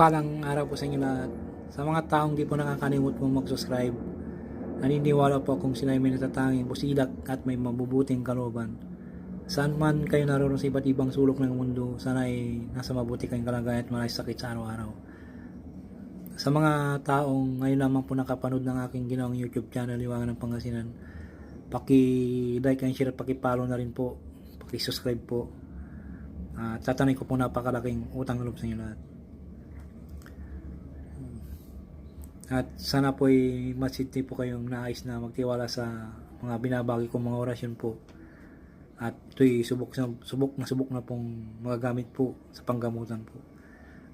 Mapagpalang araw po sa inyo lahat. Sa mga taong di po nakakalimot po mag-subscribe, naniniwala po akong sila ay may natatanging busilak at may mabubuting kalooban. Saan man kayo naroon sa iba't ibang sulok ng mundo, sana ay nasa mabuti kayong kalagayan at malay sakit sa araw-araw. Sa mga taong ngayon lamang po nakapanood ng aking ginawang YouTube channel, Liwangan ng Pangasinan, paki-like and share at paki-follow na rin po. Paki-subscribe po. At tatanay ko po napakalaking utang loob sa inyo lahat. At sana po ay masiti po kayong naayos na magtiwala sa mga binabagi kong mga orasyon po. At ito'y subok, na- subok na subok na pong magagamit po sa panggamutan po.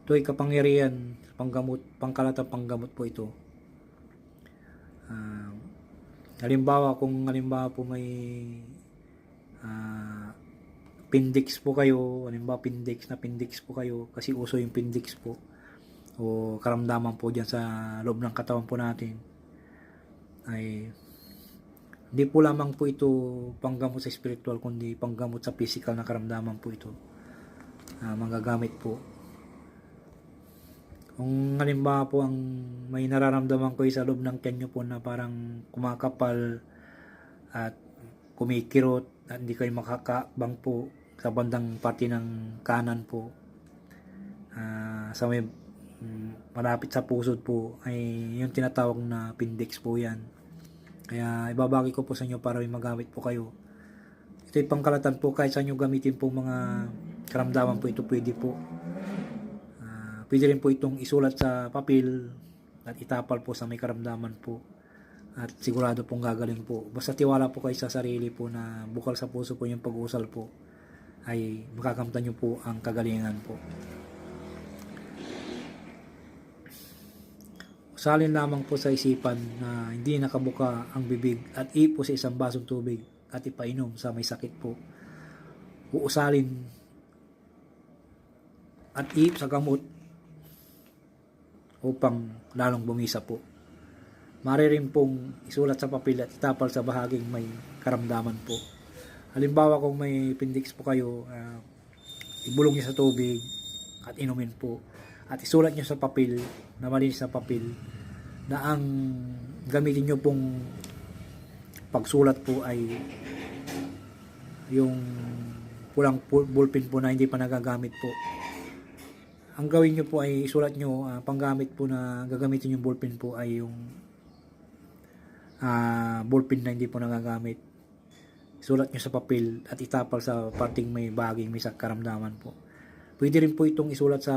Ito'y kapangyarihan panggamot, pangkalatang panggamot po ito. Ah, halimbawa kung halimbawa po may ah, pindix po kayo, halimbawa pindix na pindix po kayo, kasi uso yung pindix po o karamdaman po dyan sa loob ng katawan po natin ay hindi po lamang po ito panggamot sa spiritual kundi panggamot sa physical na karamdaman po ito Ah, manggagamit po. Kung halimbawa po ang may nararamdaman ko sa loob ng tiyan nyo po na parang kumakapal at kumikirot at hindi kayo makakabang po sa bandang parte ng kanan po Ah, sa may malapit sa pusod po ay yung tinatawag na appendix po yan. Kaya ibabagi ko po sa inyo para may magamit po kayo. Ito yung pangkalatan po kahit sa inyo gamitin po mga karamdaman po ito pwede po. Ah, pwede rin po itong isulat sa papel at itapal po sa may karamdaman po. At sigurado pong gagaling po. Basta tiwala po kayo sa sarili po na bukal sa puso po yung pag-uusal po ay makakamtan nyo po ang kagalingan po Usalin lamang po sa isipan na hindi nakabuka ang bibig at ipo sa isang basong tubig at ipainom sa may sakit po. Uusalin at iip sa gamot upang lalong bumisa po. Mari rin pong isulat sa papel at itapal sa bahaging may karamdaman po. Halimbawa kung may appendix po kayo, ah, ibulong niyo sa tubig at inumin po. At isulat niyo sa papel, na malinis na papel, na ang gamitin niyo pong pagsulat po ay yung pulang pu- ballpen po na hindi pa nagagamit po. Ang gawin niyo po ay isulat niyo ah, panggamit po na gagamitin yung ballpen po ay yung ah, ballpen na hindi po nagagamit. Sulat niyo sa papel at itapal sa parting may baging may karamdaman po. Pwede rin po itong isulat sa